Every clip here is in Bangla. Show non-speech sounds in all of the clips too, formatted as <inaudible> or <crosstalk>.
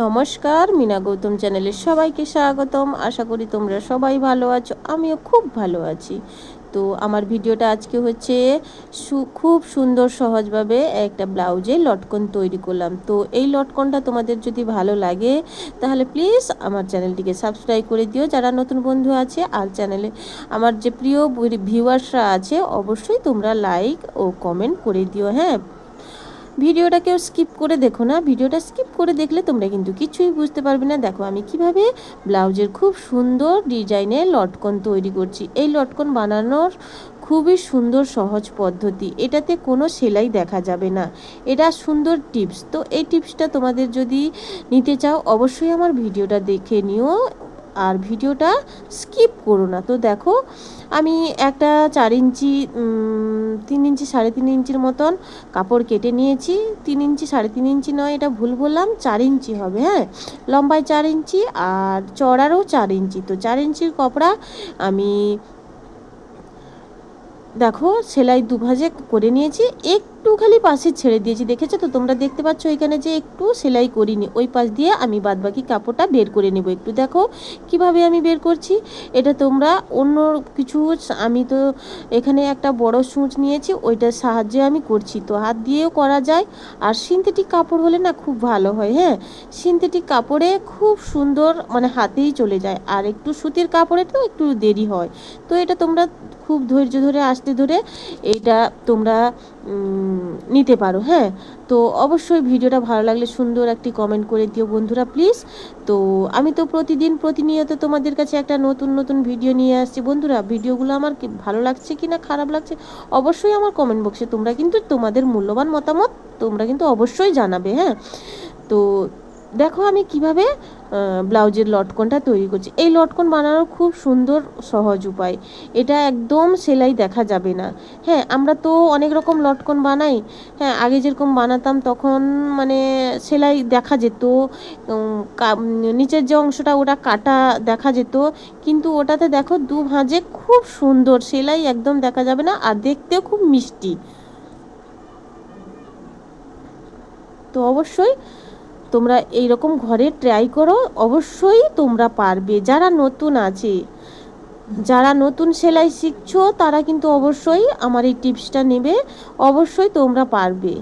নমস্কার, মিনা গৌতম চ্যানেলের সবাইকে স্বাগতম। আশা করি তোমরা সবাই ভালো আছো, আমিও খুব ভালো আছি। তো আমার ভিডিওটা আজকে হচ্ছে খুব সুন্দর সহজভাবে একটা ব্লাউজে লটকন তৈরি করলাম। তো এই লটকনটা তোমাদের যদি ভালো লাগে, তাহলে প্লিজ আমার চ্যানেলটিকে সাবস্ক্রাইব করে দিও। যারা নতুন বন্ধু আছে, আর চ্যানেলে আমার যে প্রিয় ভিউয়ার্সরা আছে, অবশ্যই তোমরা লাইক ও কমেন্ট করে দিও হ্যাঁ। ভিডিওটা কেউ স্কিপ করে দেখো না। ভিডিওটা স্কিপ করে দেখলে তোমরা কিন্তু কিছুই বুঝতে পারবে না। দেখো, আমি কীভাবে ব্লাউজের খুব সুন্দর ডিজাইনের লটকন তৈরি করছি। এই লটকন বানানোর খুবই সুন্দর, সহজ পদ্ধতি। এটাতে কোনো সেলাই দেখা যাবে না। এটা সুন্দর টিপস। তো এই টিপসটা তোমাদের যদি নিতে চাও, অবশ্যই আমার ভিডিওটা দেখে নিও। আর ভিডিওটা স্কিপ করো না। তো দেখো, আমি একটা চার ইঞ্চি তিন ইঞ্চি, সাড়ে তিন ইঞ্চির মতন কাপড় কেটে নিয়েছি। তিন ইঞ্চি, সাড়ে তিন ইঞ্চি নয়, এটা ভুল বললাম, চার ইঞ্চি হবে হ্যাঁ? লম্বায় চার ইঞ্চি আর চড়ারও চার ইঞ্চি। তো চার ইঞ্চির কপড়া আমি, দেখো, সেলাই দুভাজে করে নিয়েছি। একটু খালি পাশে ছেড়ে দিয়েছি, দেখেছ তো? তোমরা দেখতে পাচ্ছ এখানে যে একটু সেলাই করিনি। ওই পাশ দিয়ে আমি বাদবাকি কাপড়টা বের করে নেব। একটু দেখো কীভাবে আমি বের করছি। এটা তোমরা অন্য কিছু আমি তো এখানে একটা বড় সূচ নিয়েছি, ওইটার সাহায্যে আমি করছি। তো হাত দিয়েও করা যায়। আর সিনথেটিক কাপড় হলে না খুব ভালো হয় হ্যাঁ? সিনথেটিক কাপড়ে খুব সুন্দর মানে হাতেই চলে যায়। আর একটু সুতির কাপড়ে তো একটু দেরি হয়। তো এটা তোমরা খুব ধৈর্য ধরে, আসতে ধরে এটা তোমরা নিতে পারো হ্যাঁ? তো অবশ্যই ভিডিওটা ভালো লাগলে সুন্দর একটি কমেন্ট করে দিও বন্ধুরা প্লিজ তো আমি তো প্রতিদিন প্রতিনিয়ত তোমাদের কাছে একটা নতুন নতুন ভিডিও নিয়ে আসছি। বন্ধুরা ভিডিওগুলো আমার ভালো লাগছে কি না খারাপ লাগছে, অবশ্যই আমার কমেন্ট বক্সে তোমরা কিন্তু তোমাদের মূল্যবান মতামত তোমরা কিন্তু অবশ্যই জানাবে হ্যাঁ? তো দেখো আমি কীভাবে ব্লাউজের লটকনটা তৈরি করছি। এই লটকন বানানোর খুব সুন্দর, সহজ উপায়। এটা একদম সেলাই দেখা যাবে না। হ্যাঁ আমরা তো অনেক রকম লটকন বানাই। হ্যাঁ আগে যেরকম বানাতাম তখন মানে সেলাই দেখা যেত। নিচের যে অংশটা ওটা কাটা দেখা যেত। কিন্তু ওটাতে দেখো দু ভাঁজে খুব সুন্দর সেলাই একদম দেখা যাবে না আর দেখতেও খুব মিষ্টি। তো অবশ্যই তোমরা এই রকম ঘরে ট্রাই করো, অবশ্যই তোমরা পারবে। যারা নতুন আছে, যারা নতুন সেলাই শিখছো, তারা কিন্তু অবশ্যই আমার এই টিপসটা নেবে, অবশ্যই তোমরা পারবে।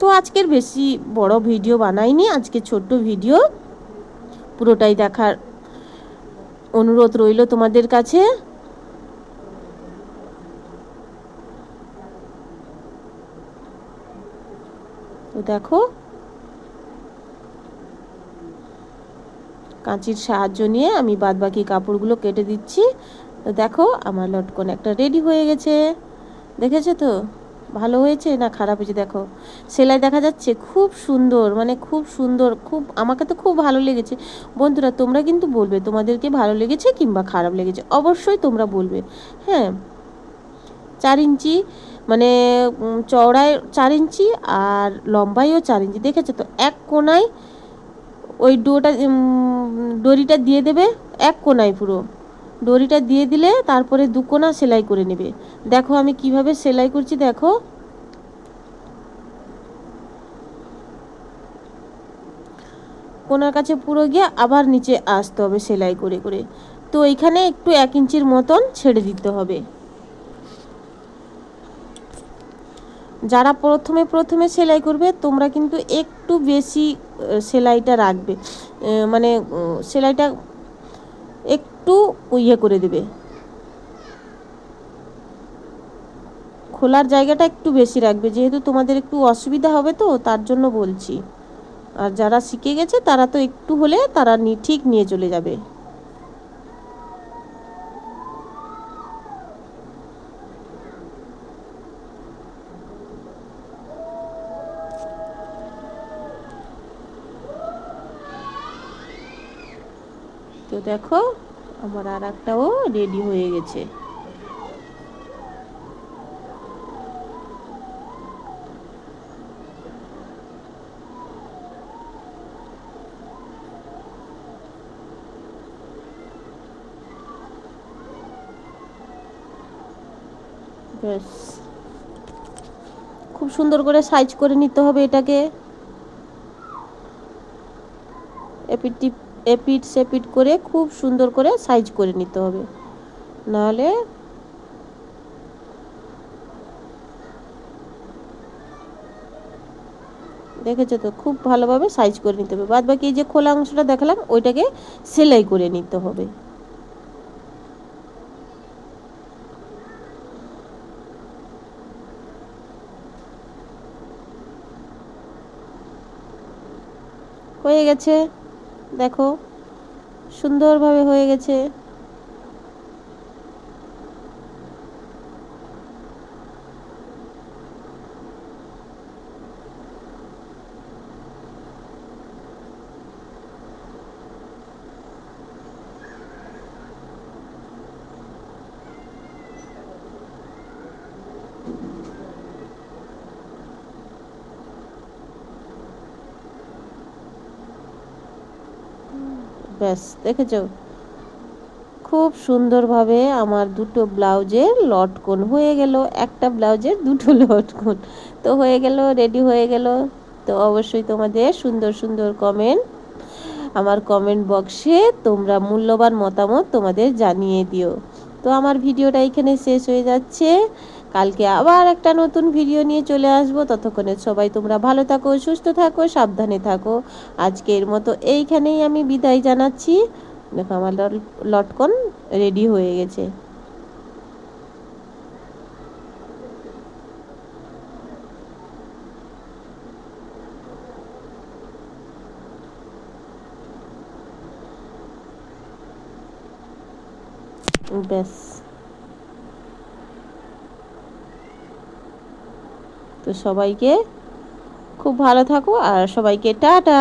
তো আজকের বেশি বড় ভিডিও বানাইনি, আজকে ছোট্ট ভিডিও পুরোটাই দেখার অনুরোধ রইল তোমাদের কাছে। তো দেখো কাঁচির সাহায্য নিয়ে আমি বাদবাকি কাপড়গুলো কেটে দিচ্ছি। তো দেখো আমার লটকন একটা রেডি হয়ে গেছে। দেখেছ তো? ভালো হয়েছে না খারাপ হয়েছে? দেখো, সেলাই দেখা যাচ্ছে খুব সুন্দর মানে খুব সুন্দর, খুব, আমাকে তো খুব ভালো লেগেছে। বন্ধুরা, তোমরা কিন্তু বলবে তোমাদেরকে ভালো লেগেছে কিংবা খারাপ লেগেছে? অবশ্যই তোমরা বলবে। হ্যাঁ চার ইঞ্চি মানে চওড়ায় চার ইঞ্চি আর লম্বাইও চার ইঞ্চি। দেখেছ তো? এক কোনায় ওই ডোটা দড়িটা দিয়ে দেবে এক কোনায় পুরো। দড়িটা দিয়ে দিলে তারপরে দু কোনা সেলাই করে নেবে। দেখো আমি কীভাবে সেলাই করছি, দেখো। কোনার কাছে পুরো গিয়ে আবার নিচে আসতে হবে সেলাই করে করে। তো এইখানে একটু এক ইঞ্চির মতন ছেড়ে দিতে হবে। যারা প্রথমে প্রথমে সেলাই করবে, তোমরা কিন্তু একটু বেশি সেলাইটা রাখবে। মানে সেলাইটা একটু ইয়ে করে দেবে। খোলার জায়গাটা একটু বেশি রাখবে, যেহেতু তোমাদের একটু অসুবিধা হবে তো, তার জন্য বলছি। আর যারা শিখে গেছে, তারা তো একটু হলে তারা ঠিক নিয়ে চলে যাবে। তো দেখো, আমার আর একটাও রেডি হয়ে গেছে। ব্যাস। খুব সুন্দর করে সাইজ করে নিতে হবে এটাকে। এপিট টিপ এপিট সেপিট করে খুব সুন্দর করে সাইজ করে নিতে হবে। নাহলে দেখেছ তো, খুব ভালোভাবে সাইজ করে নিতে হবে। বাদ বাকি এই যে খোলা অংশটা দেখালাম, ওইটাকে সেলাই করে নিতে হবে। হয়ে গেছে। দেখো সুন্দরভাবে হয়ে গেছে। ব্যাস, দেখেছ? খুব সুন্দরভাবে আমার দুটো ব্লাউজের লটকন হয়ে গেল, একটা ব্লাউজের দুটো <laughs> লটকন। তো হয়ে গেল, রেডি হয়ে গেল। তো অবশ্যই তোমাদের সুন্দর সুন্দর কমেন্ট আমার কমেন্ট বক্সে তোমরা মূল্যবান মতামত তোমাদের জানিয়ে দিও। তো আমার ভিডিওটা এখানে শেষ হয়ে যাচ্ছে। কালকে আবার একটা নতুন ভিডিও নিয়ে চলে আসব। ততক্ষণে সবাই তোমরা ভালো থাকো, সুস্থ থাকো, সাবধানে থাকো। আজকের মতো এইখানেই আমি বিদায় জানাচ্ছি। দেখো আমার লটকন রেডি হয়ে গেছে। ব্যাস। তো সবাইকে খুব ভালো থাকো আর সবাইকে টাটা।